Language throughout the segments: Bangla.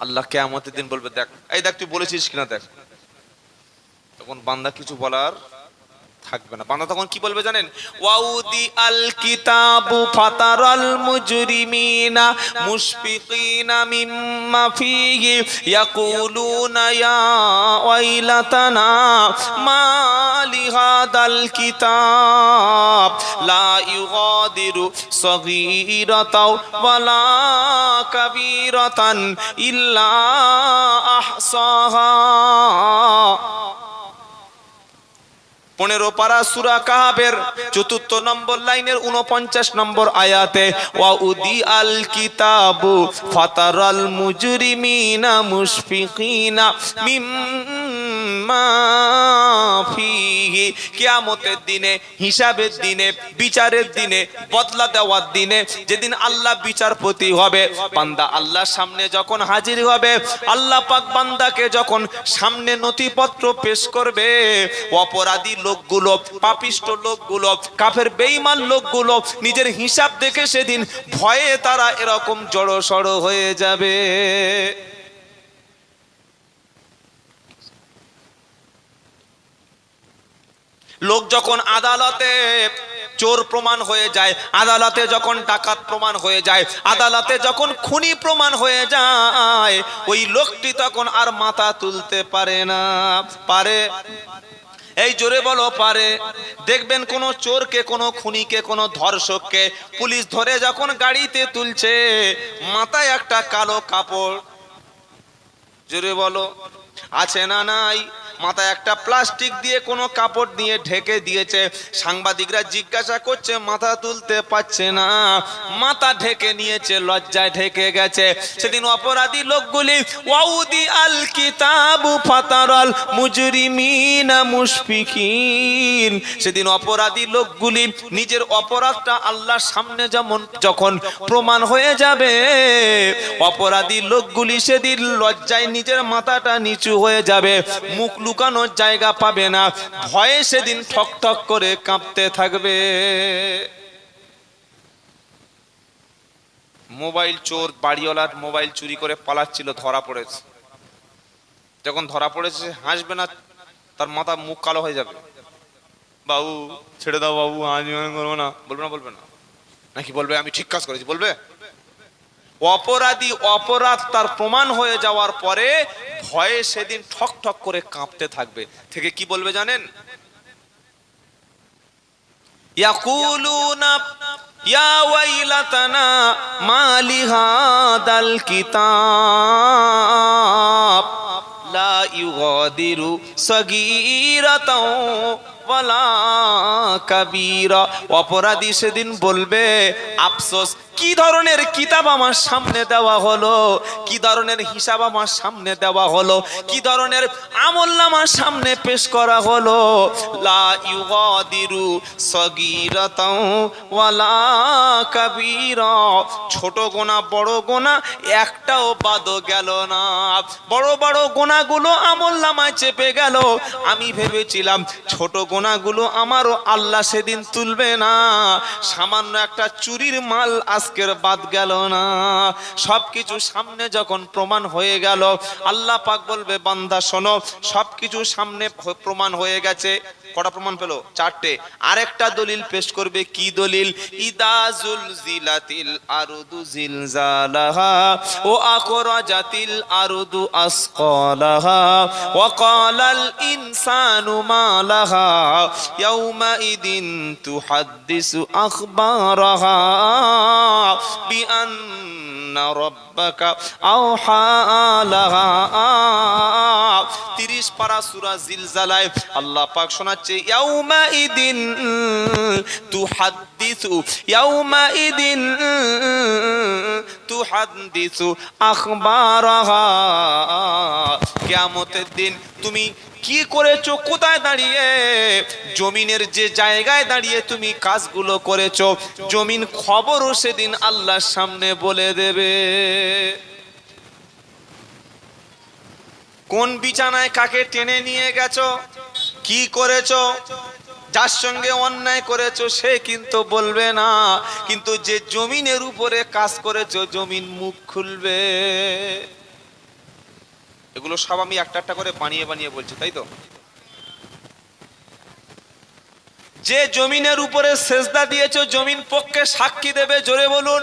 আল্লাহ কে কেয়ামতের দিন বলবে, দেখ, এই দেখ, তুই বলেছিস কিনা দেখ। তখন বান্দা কিছু বলার থাকবে না। বান্দা তখন কি বলবে জানেন? ওয়াউদি আল কিতাবু ফাতারাল মুজরিমিনা মুশফিকিনা মিম্মা ফিহি ইয়াকুলুনা ইয়া ওয়াইলাতানা মা লিহাদাল কিতাব লা ইউগাদিরু সগীরাতাও ওয়ালা কাবীরাতান ইল্লা আহসাহা পনেরো পারা সুরা কাহাবের চতুর্থ নম্বর লাইনের উনপঞ্চাশ নম্বর আয়াতে ওয়াউদি আল কিতাবু ফাতারাল মুজরিমিনা মুশফিকিনা মিম্মা ফিহি কিয়ামতের দিনে, হিসাবের দিনে, বিচারের দিনে, বদলা দেওয়ার দিনে যেদিন আল্লাহ বিচারপতি হবে, বান্দা আল্লাহর সামনে যখন হাজির হবে, আল্লাহ পাক বান্দাকে যখন সামনে নথিপত্র পেশ করবে, অপরাধী লোকগুলো, পাপিষ্ট লোকগুলো, কাফের বেঈমান লোকগুলো, নিজের হিসাব দেখে সেদিন ভয়ে তারা এরকম জড়ো সড়ো হয়ে যাবে। লোক যখন আদালতে চোর প্রমাণ হয়ে যায়, আদালতে যখন ডাকাত প্রমাণ হয়ে যায়, আদালতে যখন খুনি প্রমাণ হয়ে যায়, ওই লোকটি তখন আর মাথা তুলতে পারে না। পারে? এই জোরে বলো, পারে। দেখবেন কোন চোরকে, কোন খুনিকে, কোন ধর্ষককে পুলিশ ধরে যখন গাড়িতে তুলছে, মাথায় একটা কালো কাপড়। জোরে বলো। আছে না নাই? মাথায় একটা প্লাস্টিক দিয়ে কোনো কাপড় দিয়ে ঢেকে দিয়েছে। সাংবাদিকরা জিজ্ঞাসা করছে, মাথা তুলতে পারছে না। মাথা ঢেকে নিয়েছে, লজ্জায় ঢেকে গেছে। সেদিন অপরাধী লোকগুলি, ওয়াউদি আল কিতাবু ফাতারাল মুজরিমিনা মুশফিকিন। সেদিন অপরাধী লোকগুলি, নিজের অপরাধটা আল্লাহর সামনে যেমন যখন প্রমাণ হয়ে যাবে, অপরাধী লোকগুলি সেদিন লজ্জায় নিজের মাথাটা নিচু হয়ে যাবে। মুখ লুকানোর জায়গা পাবে না। ভয়ে সেদিন ঠক ঠক করে কাঁপতে থাকবে। মোবাইল চোর, বাড়িওয়ালার মোবাইল চুরি করে পালাচ্ছিল, ধরা পড়েছে। যখন ধরা পড়েছে হাসবে না, তার মাথা মুখ কালো হয়ে যাবে। বাবু, ছেড়ে দাও বাবু, আজ করব না। বলবে না বলবে না। নাকি বলবে, আমি ঠিক কাজ করেছি, বলবে? অপরাধী অপরাধ তার প্রমাণ হয়ে যাওয়ার পরে ভয়ে সেদিন ঠক ঠক করে কাঁপতে থাকবে। থেকে কি বলবে জানেন? কিতাব অপরাধী সেদিন বলবে, আফসোস, কি ধরনের কিতাব আমার সামনে দেওয়া হলো? কি ধরনের হিসাব আমার সামনে দেওয়া হলো? কি ধরনের আমল আমার সামনে পেশ করা হলো? লা ওয়ালা ছোট গোনা, বড় গোনা, একটাও বাদ গেল না। বড় বড় গোনাগুলো আমল নামায় চেপে গেল। আমি ভেবেছিলাম, ছোট গোনাগুলো আমারও আল্লাহ সেদিন তুলবে না। সামান্য একটা চুরির মাল আজকের বাদ গেল না। সব কিছু সামনে যখন প্রমাণ হয়ে গেল, আল্লাহ পাক বলবে, বান্দা শোনো সব কিছু সামনে প্রমাণ হয়ে গেছে। কটা প্রমাণ পেল? চারটে। আরেকটা দলিল পেশ করবে কি দলিল? ইদাজুল জিলাতিল আরুদু জিলজালাহা ও আকরাজাতিল আরুদু আসকালাহা ওয়া কালাল ইনসানু মা ইয়াউমা ইদিন তুহাদ্দিসু আখবারাহা বিআন্না রাব্বাকা আওহা লাহা তিরিশ পারা সুরা জিলজালায় আল্লাহ পাক শোনাচ্ছে ইদিন কিয়ামতের দিন তুমি কি করেছ? কোথায় দাঁড়িয়ে? জমিনের যে জায়গায় দাঁড়িয়ে তুমি কাজগুলো করেছ? জমিন খবরও সেদিন আল্লাহর সামনে বলে দেবে। কোন বিছানায় কাকে টেনে নিয়ে গেছো? কি করেছ? যার সঙ্গে অন্যায় করেছ, সে কিন্তু বলবে না। কিন্তু যে জমিনের উপরে কাজ করেছ, জমিন মুখ খুলবে। এগুলো সব আমি একটা একটা করে বানিয়ে বানিয়ে বলছি, তাই তো? যে জমিনের উপরে সেজদা দিয়েছ, জমিন পক্ষে সাক্ষী দেবে, জোরে বলুন।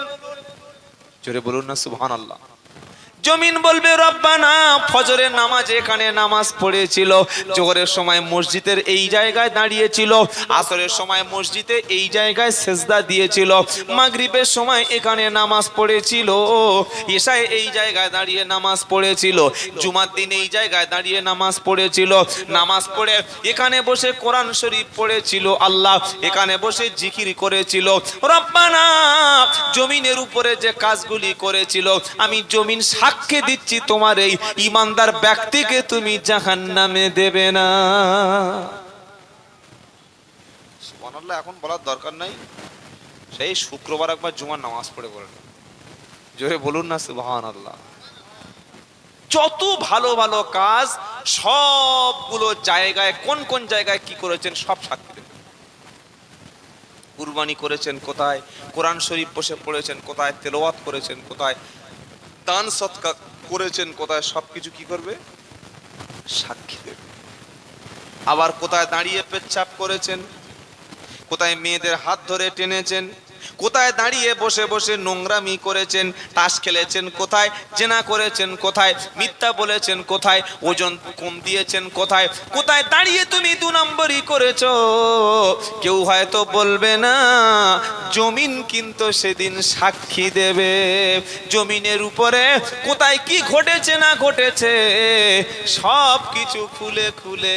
জোরে বলুন না সুবহান আল্লাহ জমিন বলবে, রব্বানা, ফজরের নামাজ এখানে নামাজ পড়েছিল। জোহরের সময় মসজিদের এই জায়গায় দাঁড়িয়েছিল। আসরের সময় মসজিদে এই জায়গায় সেজদা দিয়েছিল। মাগরিবের সময় এখানে নামাজ পড়েছিল। ঈশায় এই জায়গায় দাঁড়িয়ে নামাজ পড়েছিল। জুমার দিন এই জায়গায় দাঁড়িয়ে নামাজ পড়েছিল। নামাজ পড়ে এখানে বসে কোরআন শরীফ পড়েছিল আল্লাহ। এখানে বসে জিকির করেছিল। রব্বানা, জমিনের উপরে যে কাজগুলি করেছিল, আমি জমিন সাক্ষী দিচ্ছি তোমার এই ইমানদার ব্যক্তিকে তুমি জাহান্নামে দেবে না। এখন বলার দরকার নাই। সেই শুক্রবার একবার জুমার নামাজ পড়ে বলেন জোরে বলুন না, সুবহানাল্লাহ। যত ভালো ভালো কাজ সবগুলো জায়গায়, কোন কোন জায়গায় কি করেছেন সব সাক্ষী দেবেন কুরবানি করেছেন কোথায়? কোরআন শরীফ বসে পড়েছেন কোথায়? তেলাওয়াত করেছেন কোথায়? দান সৎকার করেছেন, কোথায় সবকিছু কি করবে? সাক্ষী দেবে। আবার কোথায় দাঁড়িয়ে পেচ্ছাপ করেছেন, কোথায় মেয়েদের হাত ধরে টেনেছেন কোথায় দাঁড়িয়ে বসে বসে নোংরামি করেছেন, তাস খেলেছেন কোথায়, জেনা করেছেন কোথায়, মিথ্যা বলেছেন কোথায়, ওজন কম দিয়েছেন কোথায় কোথায় দাঁড়িয়ে তুমি দু নম্বরই করেছ? কেউ হয়তো বলবে না, জমিন কিন্তু সেদিন সাক্ষী দেবে। জমিনের উপরে কোথায় কি ঘটেছে না ঘটেছে সব কিছু খুলে খুলে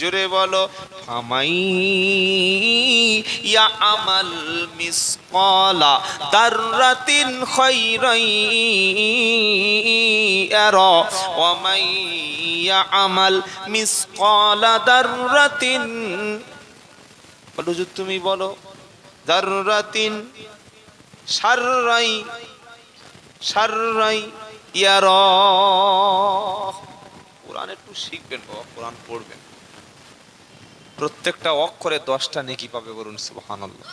জোরে বলো ফামাই ইয়া আমাল মিসকালা দাররাতিন খাইরাই ইয়ারা ওয়া মাই ইয়ামাল মিসকালা দাররাতিন বলো তুমি বলো, দাররাতিন শাররাই শাররাই ইয়ারা কোরআন একটু শিখবেন বাবা, কোরআন পড়বেন। প্রত্যেকটা অক্ষরে দশটা নেকি পাবে বলুন, সুবহানাল্লাহ।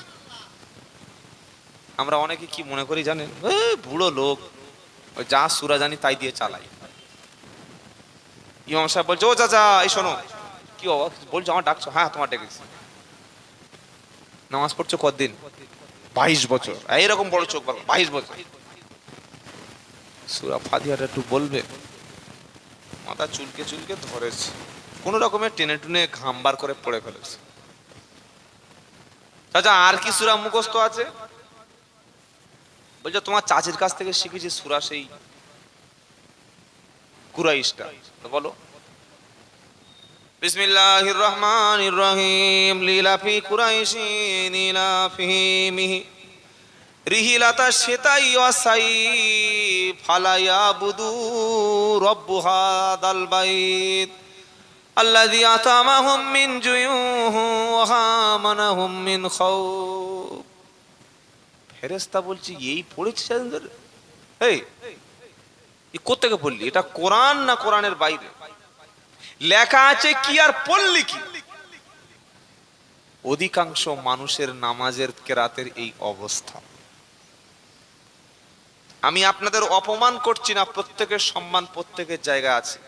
আমরা অনেকে কি মনে করি জানেন? বুড়ো লোক যা সুরা জানি তাই দিয়ে চালাই। ইমাম সাহেব বলছে, ও চাচা, এই শোনো। কি বলছো, আমার ডাকছো? হ্যাঁ তোমার ডেকেছি নামাজ পড়ছো কতদিন? বাইশ বছর। এইরকম বড় চোখ বাবা বাইশ বছর। সুরা ফাদিয়াটা একটু বলবে? মাথা চুলকে চুলকে ধরেছে। কোন রকমের টেনে টুনে ঘাম বার করে পড়ে ফেলেছে। চাচা, আর কি সুরা মুখস্থ আছে? বলছে, তোমার চাচির কাছ থেকে শিখেছি সুরা সেই কুরাইশটা। বলো। বিসমিল্লাহির রহমানির রহিম ইলাফিহিমিহি রিহিলাতা সেতাই ওয়াসাই ফালায়া বুদু রব্বু হাদাল আল্লাযী আতামাহুম মিন জুয়ুহু ওয়া আমানাহুম মিন খাউফ। ফেরেশতা বলছি, এই পড়েছেন এই এই কোত্থেকে পড়লি? এটা কোরআন না কোরআনের বাইরে? লেখা আছে কি আর পড়লি কি? অধিকাংশ মানুষের নামাজের কেরাতের এই অবস্থা। আমি আপনাদের অপমান করছি না, প্রত্যেকের সম্মান প্রত্যেকের জায়গা আছে।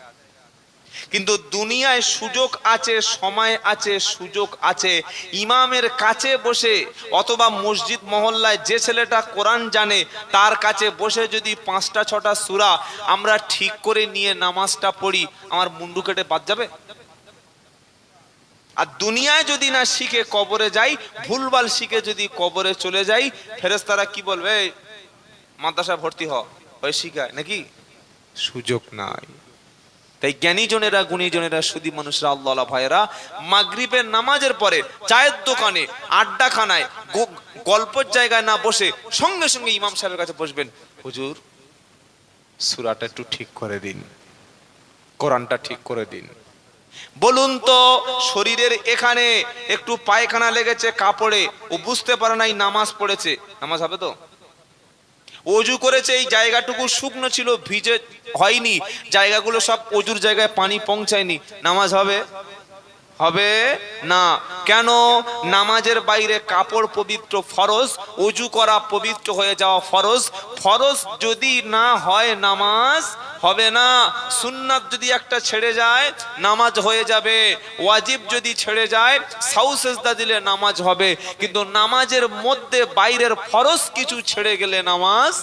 কিন্তু দুনিয়ায় সুযোগ আছে, সময় আছে, সুযোগ আছে। ইমামের কাছে বসে অথবা মসজিদ মহল্লায় যে ছেলেটা কোরআন জানে, তার কাছে বসে যদি পাঁচটা, ছটা সুরা আমরা ঠিক করে নিয়ে নামাজটা পড়ি, আমার মুন্ডু কেটে বাদ যাবে? আর দুনিয়ায় যদি না শিখে কবরে যাই, ভুলভাল শিখে যদি কবরে চলে যাই ফেরেস্তারা কি বলবে? মাদ্রাসা ভর্তি হ। ওই শিখায়। নাকি? সুযোগ নাই। তাই জ্ঞানীজনেরা গুণীজনেরা সুদী মানুষরা, আল্লাহ ভাইয়েরা, মাগরিবের নামাজের পরে চায়ের দোকানে, আড্ডাখানায় গল্পের জায়গায় না বসে সঙ্গে সঙ্গে ইমাম সাহেবের কাছে বসবেন, হুজুর, সুরাটা একটু ঠিক করে দিন, কোরআনটা ঠিক করে দিন। বলুন তো, শরীরের এখানে একটু পায়খানা লেগেছে, কাপড়ে, ও বুঝতে পারে নাই নামাজ পড়েছে, নামাজ হবে তো? অজু করেছে, এই জায়গাটুকু শুকনো ছিল, ভিজে হয়নি। জায়গাগুলো সব অজুর জায়গায় পানি পৌঁছায়নি। নামাজ হবে? হবে না। কেন? নামাজের বাইরে কাপড় পবিত্র ফরজ অজু করা পবিত্র হয়ে যাওয়া ফরজ। ফরজ যদি না হয় নামাজ, হবে না। সুন্নাত যদি একটা ছেড়ে যায়, নামাজ হয়ে যাবে। ওয়াজিব যদি ছেড়ে যায় সাউসেজদা দিলে নামাজ হবে। কিন্তু নামাজের মধ্যে বাইরের ফরজ কিছু ছেড়ে গেলে নামাজ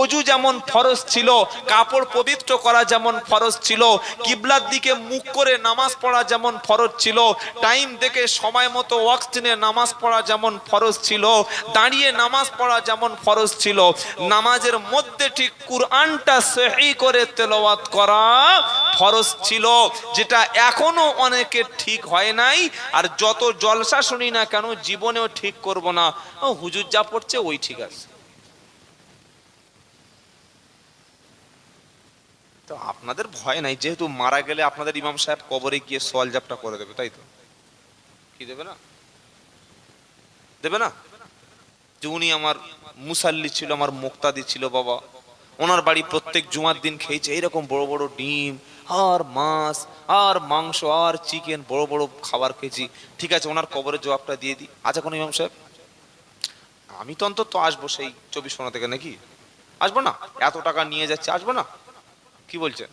অজু যেমন ফরজ ছিল, কাপড় পবিত্র করা যেমন ফরজ ছিল, কিবলার দিকে মুখ করে নামাজ পড়া যেমন ফরজ ছিল, টাইম দেখে সময় মতো ওয়াক্তিনে নামাজ পড়া যেমন ফরজ ছিল, দাঁড়িয়ে নামাজ পড়া যেমন ফরজ ছিল, নামাজের মধ্যে ঠিক কুরআনটা সহি করে তেলাওয়াত করা ফরজ ছিল, যেটা এখনও অনেকের ঠিক হয় নাই, আর যত জলসা শুনি না কেন, জীবনেও ঠিক করব না। হুজুর যা পড়ছে ওই ঠিক আছে। তো আপনাদের ভয় নাই, যেহেতু মারা গেলে আপনাদের ইমাম সাহেব কবরে গিয়ে সোয়াল জাপটা করে দেবে, তাই তো? কি দেবে না? দেবে না? যে উনি আমার মুসাল্লি ছিল, আমার মুক্তাদি ছিল বাবা। ওনার বাড়ি প্রত্যেক জুমার দিন খেয়েছে, এইরকম বড় বড় ডিম, আর মাছ, আর মাংস, আর চিকেন, বড় বড় খাবার খেয়েছি। ঠিক আছে, ওনার কবরের জবাবটা দিয়ে দিই। আচ্ছা কোন ইমাম সাহেব? আমি তো অন্তত আসব সেই চব্বিশ পনেরো থেকে, নাকি? আসব না? এত টাকা নিয়ে যাচ্ছে, আসব না? কি বলছেন?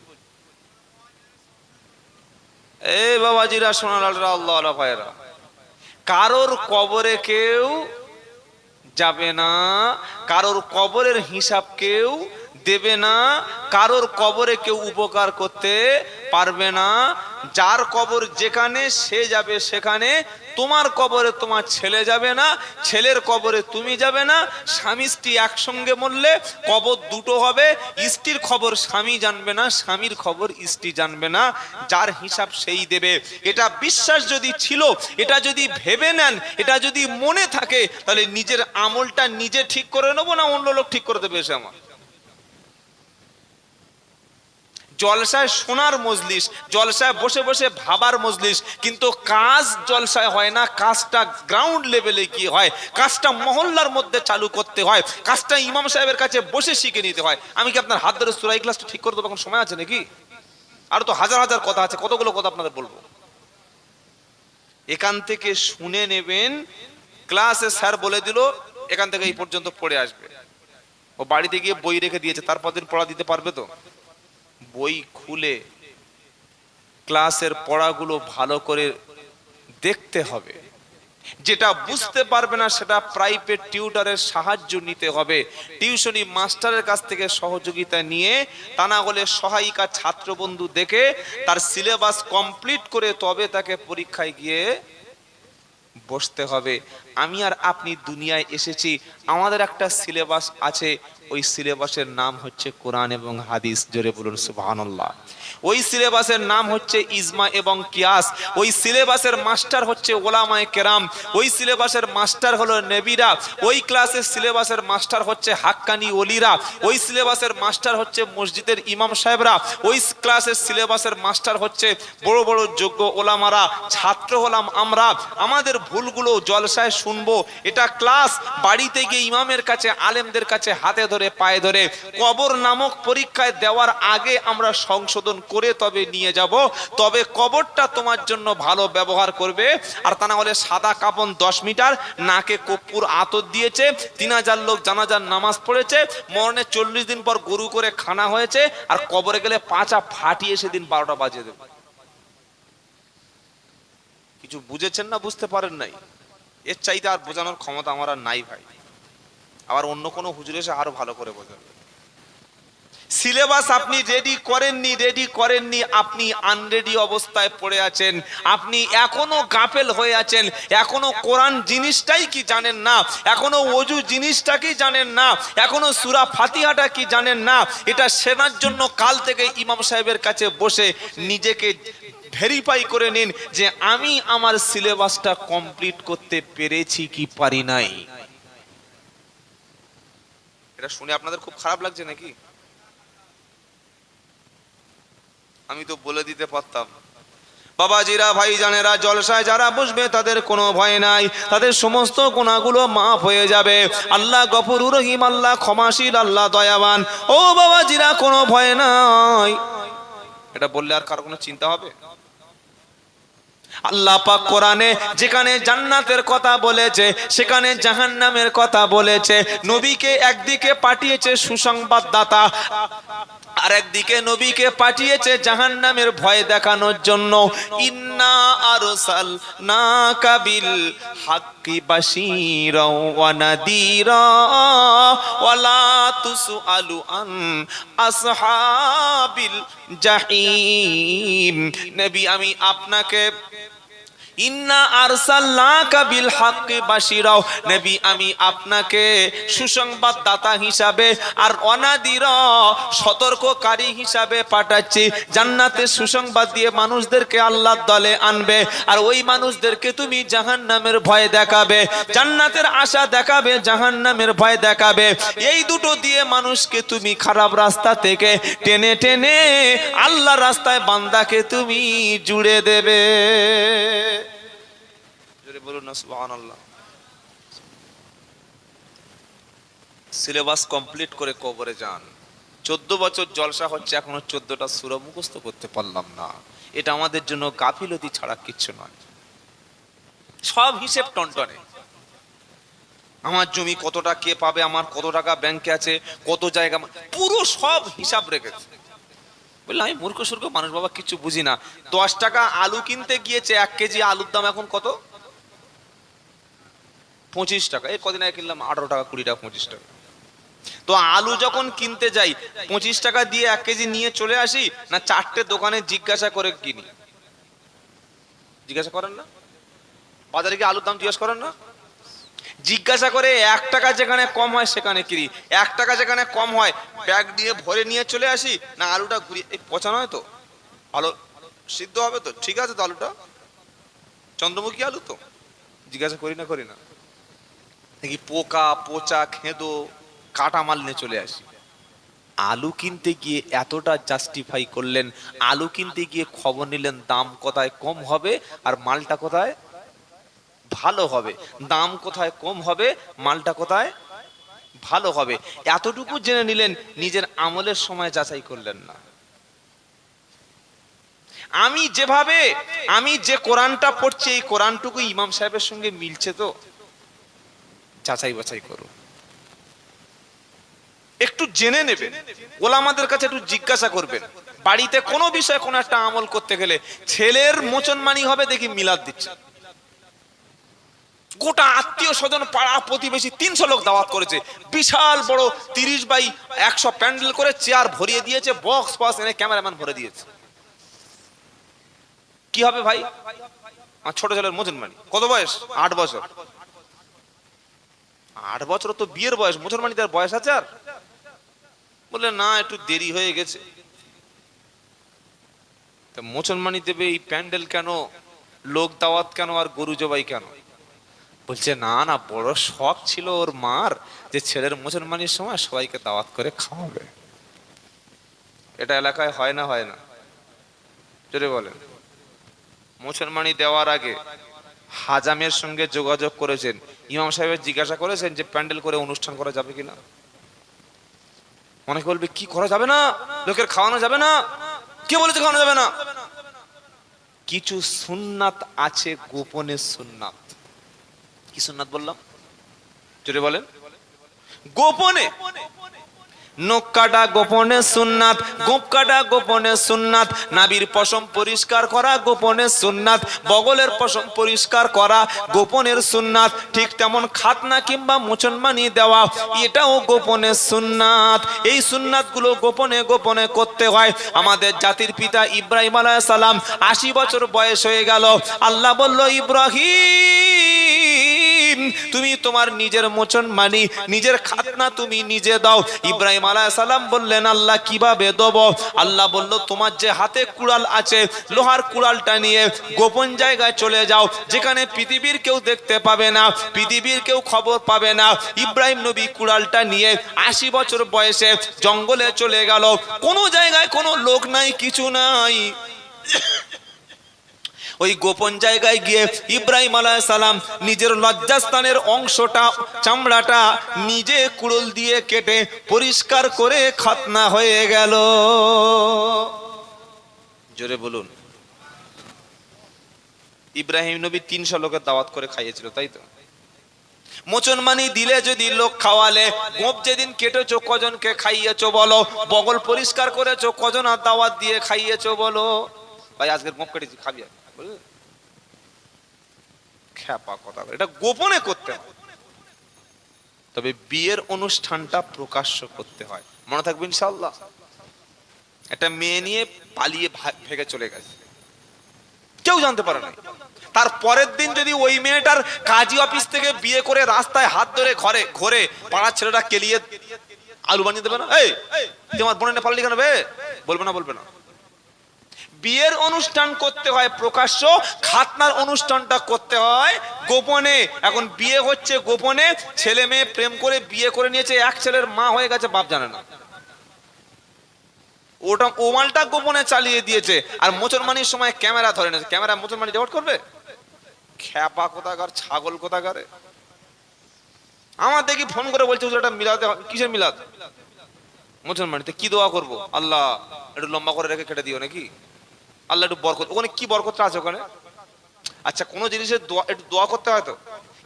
এ বাবাজিরা সোনালালরা আল্লাহ আল্লাহ ভাইরা কারোর কবরে কেউ যাবে না, কারোর কবরের হিসাব কেউ দেবে না, কারোর কবরে কেউ উপকার করতে পারবে না। যার কবর যেখানে, সে যাবে সেখানে। তোমার কবরে তোমার ছেলে যাবে না, ছেলের কবরে তুমি যাবে না। স্বামী স্ত্রী একসঙ্গে মরলে কবর দুটো হবে। স্ত্রীর খবর স্বামী জানবে না, স্বামীর খবর স্ত্রী জানবে না। যার হিসাব সেই দেবে। এটা বিশ্বাস যদি ছিল, এটা যদি ভেবে নেন, এটা যদি মনে থাকে, তাহলে নিজের আমলটা নিজে ঠিক করে নেব না অন্য লোক ঠিক করে দেবে সে আমার? জলসায় শোনার মজলিস, জলসায় বসে বসে ভাবার মজলিস, কিন্তু কাজ জলসায় হয় না, কাজটা গ্রাউন্ড লেভেলে কি হয়, কাজটা মহল্লার মধ্যে চালু করতে হয়, কাজটা ইমাম সাহেবের কাছে বসে শিখে নিতে হয়। আমি কি আপনার হাত ধরে সুরাই ক্লাসটা ঠিক করে দেবো? এখন সময় আছে নাকি? আর তো হাজার হাজার কথা আছে, কতগুলো কথা আপনাদের বলব? এখান থেকে শুনে নেবেন, ক্লাসে স্যার বলে দিল, এখান থেকে এই পর্যন্ত পড়ে আসবে। ও বাড়িতে গিয়ে বই রেখে দিয়েছে, তারপর দিন পড়া দিতে পারবে তো? বই খুলে ক্লাসের পড়াগুলো ভালো করে দেখতে হবে। যেটা বুঝতে পারবে না সেটা প্রাইভেট টিউটারের সাহায্য নিতে হবে। টিউশনি মাস্টারের কাছ থেকে সহযোগিতা নিয়ে তা না হলে সহায়িকা ছাত্রবন্ধু দেখে তার সিলেবাস কমপ্লিট করে তবে তাকে পরীক্ষায় গিয়ে বসতে হবে। আমি আর আপনি দুনিয়ায় এসেছি, আমাদের একটা সিলেবাস আছে ওই সিলেবাসের নাম হচ্ছে কোরআন এবং হাদিস, জোরে বলুন সুবহানাল্লাহ। ওই সিলেবাসের নাম হচ্ছে ইজমা এবং কিয়াস, ওই সিলেবাসের মাস্টার হচ্ছে ওলামায় কেরাম, ওই সিলেবাসের মাস্টার হলো নেবিরা, ওই ক্লাসের সিলেবাসের মাস্টার হচ্ছে হাক্কানি ওলিরা, ওই সিলেবাসের মাস্টার হচ্ছে মসজিদের ইমাম সাহেবরা, ওই ক্লাসের সিলেবাসের মাস্টার হচ্ছে বড় বড় যোগ্য ওলামারা, ছাত্র হলাম আমরা, আমাদের ভুলগুলো জলসায় শুনব, এটা ক্লাস, বাড়িতে গিয়ে ইমামের কাছে, আলেমদের কাছে হাতে ধরে পায়ে ধরে কবর নামক পরীক্ষায় দেওয়ার আগে আমরা সংশোধন করে তবে নিয়ে যাব। তবে কবরটা তোমার জন্য ভালো ব্যবহার করবে। আর তা না হলে সাদা কাপন দশ মিটার, নাকে কপ্পুর আতর দিয়েছে, তিন হাজার লোক জানাজার নামাজ পড়েছে মরণে চল্লিশ দিন পর গরু করে খানা হয়েছে, আর কবরে গেলে পাঁচা ফাটিয়ে সেদিন বারোটা বাজিয়ে দেবে। কিছু বুঝেছেন না, বুঝতে পারেন নাই? এর চাইতে আর বোঝানোর ক্ষমতা আমার নাই ভাই। আবার অন্য কোনো হুজুর এসে আরও ভালো করে বোঝাবে। সিলেবাস আপনি রেডি করেননি রেডি করেননি, আপনি আনরেডি অবস্থায় পড়ে আছেন, আপনি এখনও গাফেল হয়ে আছেন, এখনও কোরআন জিনিসটাই কি জানেন না, এখনও অজু জিনিসটা কি জানেন না, এখনও সুরা ফাতিহাটা কি জানেন না, এটা সেনার জন্য কাল থেকে ইমাম সাহেবের কাছে বসে নিজেকে ভেরিফাই করে নিন যে আমি আমার সিলেবাসটা কমপ্লিট করতে পেরেছি কি পারি নাই। এটা শুনে আপনাদের খুব খারাপ লাগছে নাকি? আমি তো বলে দিতে পারতাম। বাবাজিরা ভাই জানেরা জলসায় যারা বসবে, তাদের কোনো ভয় নাই। তাদের সমস্ত গুণাগুলো মাফ হয়ে যাবে। আল্লাহ গফুর রহিম, আল্লাহ ক্ষমাশীল, আল্লাহ দয়াবান। ও বাবাজিরা, কোনো ভয় নাই। এটা বললে আর কারও কোনো চিন্তা হবে? আল্লাহ পাক কোরআনে যেখানে জান্নাতের কথা বলেছে, সেখানে জাহান্নামের কথা বলেছে, নবীকে একদিকে পাঠিয়েছে সুসংবাদদাতা, আর একদিকে নবীকে পাঠিয়েছে জাহান্নামের ভয় দেখানোর জন্য। ইন্না আরসাল না কাবিল হাক্কি বাশীরা ওয়া নাদিরা ওয়ালা তুসআলু আন আসহাবিল জাহিম। নবী, আমি আপনাকে ইন্না আরসালনাকা বিল হাক্কি বাশিরাও। নবী, আমি আপনাকে সুসংবাদ দাতা হিসাবে আর অনাদির সতর্ককারী হিসাবে পাঠাচ্ছি। জান্নাতে সুসংবাদ দিয়ে মানুষদেরকে আল্লাহর দলে আনবে আর ওই মানুষদেরকে তুমি জাহান্নামের ভয় দেখাবে। জান্নাতের আশা দেখাবে, জাহান্নামের ভয় দেখাবে। এই দুটো দিয়ে মানুষকে তুমি খারাপ রাস্তা থেকে টেনে টেনে আল্লাহ রাস্তায় বান্দাকে তুমি জুড়ে দেবে। বলুন না, সুবহানাল্লাহ। সিলেবাস কমপ্লিট করে কবরে যান। চোদ্দ বছর জলসা হচ্ছে, এখনও চোদ্দটা সুরা মুখস্থ করতে পারলাম না। এটা আমাদের জন্য গাফিলতি ছাড়া কিচ্ছু নয়। সব হিসেব টনটনে। আমার জমি কতটা, কে পাবে, আমার কত টাকা ব্যাংকে আছে, কত জায়গা, পুরো সব হিসাব রেখেছে। বললাম, আমি মূর্খ সুর্খ মানুষ, বাবা, কিছু বুঝি না। দশ টাকা আলু কিনতে গিয়েছে, এক কেজি আলুর দাম এখন কত? পঁচিশ টাকা। এই কদিন আগে কিনলাম আঠারো টাকা, কুড়ি টাকা, পঁচিশ টাকা। তো আলু যখন কিনতে যাই, পঁচিশ টাকা দিয়ে এক কেজি নিয়ে চলে আসি, না চারটে দোকানে জিজ্ঞাসা করে কিনি। জিজ্ঞাসা করেন না? বাজারে গিয়ে আলুর দাম জিজ্ঞাসা করেন না? জিজ্ঞাসা করে এক টাকা যেখানে কম হয় সেখানে কিনি। এক টাকা যেখানে কম হয়, ব্যাগ দিয়ে ভরে নিয়ে চলে আসি, না আলুটা ঘুরিয়ে, এই পচা নয় তো? আলু সিদ্ধ হবে তো? ঠিক আছে তো আলুটা? চন্দ্রমুখী আলু তো? জিজ্ঞাসা করি না করি না। দেখি পোকা, পচা, খেঁদো, কাটা মাল নিয়ে চলে আসি। আলু কিনতে গিয়ে এতটা জাস্টিফাই করলেন, আলু কিনতে গিয়ে খবর নিলেন দাম কোথায় কম হবে আর মালটা কোথায় ভালো হবে। দাম কোথায় কম হবে, মালটা কোথায় ভালো হবে। এতটুকু জেনে নিলেন, নিজের আমলের সময় যাচাই করলেন না। আমি যেভাবে, আমি যে কোরআনটা পড়ছি, এই কোরআনটুকু ইমাম সাহেবের সঙ্গে মিলছে তো? যাচাই বাছাই করো। একটু জেনে নেবেন ওলামাদের কাছে একটু জিজ্ঞাসা করবেন। বাড়িতে কোনো বিষয়ে কোনো একটা আমল করতে গেলে ছেলের মোচনমানি হবে দেখি মিলাদ দিচ্ছে। গোটা আত্মীয় স্বজন, পাড়া প্রতিবেশী তিনশো লোক দাওয়াত করেছে। বিশাল বড় তিরিশ বাই একশো প্যান্ডেল করে চেয়ার ভরিয়ে দিয়েছে, বক্স ফক্স এনে ক্যামেরাম্যান ভরে দিয়েছে। কি হবে ভাই? ছোট ছেলের মোচনমানি। কত বয়স? আট বছর। আট বছর তো বিয়ের বয়স মুসলমানি তার বয়স আছে আর? বললে, না, একটু দেরি হয়ে গেছে। তা মুসলমানি দেবে এই প্যান্ডেল কেন? লোক দাওয়াত কেন আর গরু জবাই কেন? বলছে, না না, বড় শখ ছিল ওর মার যে ছেলের মুসলমানির সময় সবাইকে দাওয়াত করে খাওয়াবে। এটা এলাকায় হয় না হয় না? বলেন। মুসলমানি দেওয়ার আগে হাজামের সঙ্গে যোগাযোগ করেছেন। ইমাম সাহেবের জিজ্ঞাসা করেছেন যে প্যান্ডেল করে অনুষ্ঠান করা যাবে কিনা? অনেকে বলবে, কি, করা যাবে না? লোকের খাওয়ানো যাবে না? কে বলেছে খাওয়ানো যাবে না? কিছু সুন্নাত আছে গোপনে সুন্নাত। কি সুন্নাত বললাম? জোরে বলেন। গোপনে। নখ কাটা গোপনে সুন্নাত গোপ কাটা গোপনে সুন্নাত, নাবির পশম পরিষ্কার করা গোপনে সুন্নাত, বগলের পশম পরিষ্কার করা গোপনের সুন্নাত, ঠিক তেমন খাতনা কিংবা মুসলমানি দেওয়া, এটাও গোপনে সুন্নাত। এই সুন্নাতগুলো গোপনে গোপনে করতে হয়। আমাদের জাতির পিতা ইব্রাহিম আলাইহিস সালাম আশি বছর বয়স হয়ে গেল। আল্লাহ বলল, ইব্রাহিম তুমি তোমার নিজের মোচন মানি, নিজের খাতনা তুমি নিজে দাও। ইব্রাহিম আলাইহিস সালাম বললেন, আল্লাহ কীভাবে দেব? আল্লাহ বলল, তোমার যে হাতে কুড়াল আছে, লোহার কুড়ালটা নিয়ে গোপন জায়গায় চলে যাও, যেখানে পৃথিবীর কেউ দেখতে পাবে না, পৃথিবীর কেউ খবর পাবে না। ইব্রাহিম নবী কুড়ালটা নিয়ে আশি বছর বয়সে জঙ্গলে চলে গেল। কোনো জায়গায় কোনো লোক নাই, কিছু নাই। ওই গোপন জায়গায় গিয়ে ইব্রাহিম আলাইহিস সালাম নিজের লজ্জাস্থানের অংশটা, চামড়াটা নিজে কুড়ুল দিয়ে কেটে পরিষ্কার করে খাতনা হয়ে গেল। জোরে বলুন। ইব্রাহিম নবী তিনশো লোকের দাওয়াত করে খাইয়েছিল, তাই তো? মোচনমানি দিলে যদি লোক খাওয়ালে, গোপ যেদিন কেটেছো, কজনকে খাইয়েছো বলো, বগল পরিষ্কার করেছ, কজন আর দাওয়াত দিয়ে খাইয়েছো বলো? ভাই, আজকের গোপ কেটেছি, খাবি আর? খ্যাপা কথা। এটা গোপনে করতে হয় তবে বিয়ের অনুষ্ঠানটা প্রকাশ্য করতে হয় মনে থাকবে ইনশাল্লাহ একটা মেয়ে নিয়ে পালিয়ে চলে গেছে কেউ জানতে পারে না তার পরের দিন যদি ওই মেয়েটার কাজী অফিস থেকে বিয়ে করে রাস্তায় হাত ধরে ঘরে ঘরে পাড়ার ছেলেটা কেলিয়ে আলু বানিয়ে দেবে না এই তোমার বোনের পাল্লি কেন বলবে না বলবে না বিয়ের অনুষ্ঠান করতে হয় প্রকাশ্য, খাতনার অনুষ্ঠানটা করতে হয় গোপনে। এখন বিয়ে হচ্ছে গোপনে, ছেলে মেয়ে প্রেম করে বিয়ে করে নিয়েছে, এক ছেলের মা হয়ে গেছে, বাপ জানে না। ওটা ওমালটা গোপনে চালিয়ে দিয়েছে, আর মুসলমানির সময় ক্যামেরা ধরে নিয়েছে। ক্যামেরা মুসলমানি রেকর্ড করবে? খ্যাপা কোথাকার, ছাগল কোথাকারে? আমার দেখি ফোন করে বলছে এটা মিলাতে কিসের মিলাদ? মুসলমানিতে কি দোয়া করব? আল্লাহ, একটু লম্বা করে রেখে কেটে দিও নাকি? আল্লাহ একটু বরকত, ওখানে কি বরকতটা আছে ওখানে? আচ্ছা কোনো জিনিসের দোয়া, একটু দোয়া করতে হয় তো?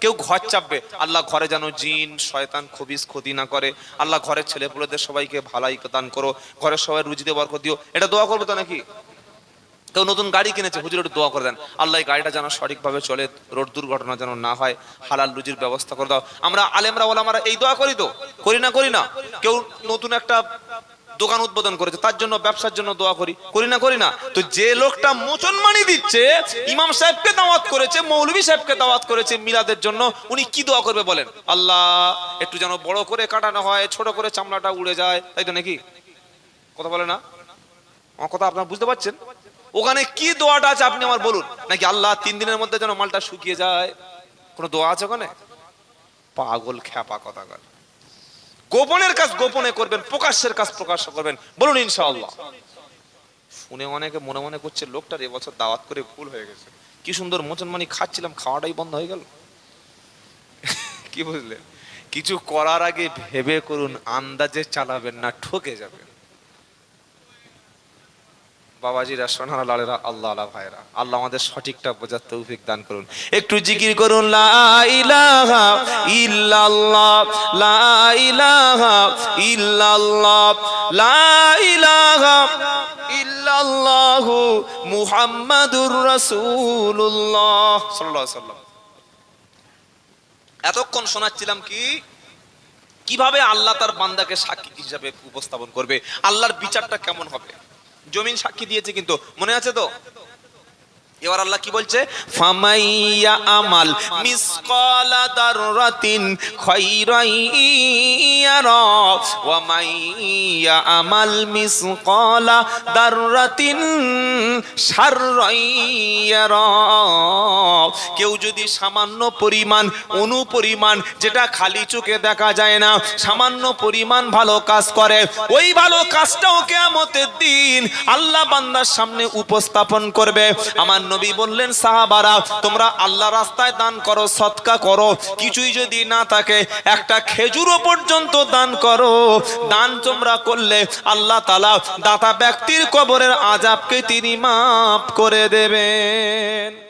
কেউ ঘর চাপবে, আল্লাহ ঘরে যেন জিন, শয়তান, খবিস, ক্ষতি না করে, আল্লাহ ঘরের ছেলেপুলেদের সবাইকে ভালাই দান করো, ঘরের সবাই রুজিতে বরকত দিও, এটা দোয়া করবে তো নাকি? কেউ নতুন গাড়ি কিনেছে, হুজুর একটু দোয়া করে দেন, আল্লাহ এই গাড়িটা যেন সঠিকভাবে চলে, রোড দুর্ঘটনা যেন না হয়, হালাল রুজির ব্যবস্থা করে দাও। আমরা আলেমরা, ওলামারা এই দোয়া করি তো? করি না করি না? কেউ নতুন একটা দোকান উদ্বোধন করেছে, তার জন্য ব্যবসার জন্য দোয়া করি। করি না করি না। তো যে লোকটা মুসলমানি দিচ্ছে, ইমাম সাহেবকে দাওয়াত করেছে, মৌলভী সাহেবকে দাওয়াত করেছে মিলাদের জন্য, উনি কি দোয়া করবে বলেন? আল্লাহ, একটু যেন বড় করে কাটানো হয়, ছোট করে চামড়াটা উড়ে যায়, তাই তো নাকি? কথা বলে না? আমার কথা আপনার বুঝতে পারছেন? ওখানে কি দোয়াটা আছে আপনি আমার বলুন। নাকি আল্লাহ তিন দিনের মধ্যে যেন মালটা শুকিয়ে যায়? কোনো দোয়া আছে ওখানে? পাগল খ্যাপা কথা কর গোপনের কাজ গোপনে করবেন, প্রকাশ্যের কাজ প্রকাশ্য করবেন। বলুন ইনশাআল্লাহ। শুনে অনেকে মনে মনে করছে, লোকটার এবছর দাওয়াত করে ভুল হয়ে গেছে। কি সুন্দর মোচনমানি খাচ্ছিলাম, খাওয়াটাই বন্ধ হয়ে গেল। কি বুঝলেন? কিছু করার আগে ভেবে করুন, আন্দাজে চালাবেন না, ঠকে যাবেন। বাবাজিরা, সোনারা, লালেরা, আল্লাহ আল্লাহ ভাইরা আল্লাহ আমাদের সঠিকটা বোঝার তৌফিক দান করুন। একটু জিকির করুন মুহাম্মাদুর এতক্ষণ শোনাচ্ছিলাম কি? কীভাবে আল্লাহ তার বান্দাকে সাক্ষী হিসাবে উপস্থাপন করবে? আল্লাহর বিচারটা কেমন হবে? জমিন সাক্ষী দিয়েছে কিন্তু। মনে আছে তো? এবার আল্লাহ কি বলছে? ফামাইয়া আমাল মিসকালা দাররাতিন খাইরাইয়ারা ওয়া মাইয়া আমাল মিসকালা দাররাতিন শাররাইয়ারা কেউ যদি সামান্য পরিমাণ অনুপরিমাণ, যেটা খালি চোখে দেখা যায় না, সামান্য পরিমাণ ভালো কাজ করে, ওই ভালো কাজটাও কেয়ামতের দিন আল্লাহ বান্দার সামনে উপস্থাপন করবে। আমার নবী বললেন, সাহাবারা, তোমরা আল্লাহ রাস্তায় দান করো, সৎকা করো। কিছুই যদি না থাকে, একটা খেজুরও পর্যন্ত দান করো। দান তোমরা করলে আল্লাহ তালা দাতা ব্যক্তির কবরের আজাবকে তিনি মাফ করে দেবেন।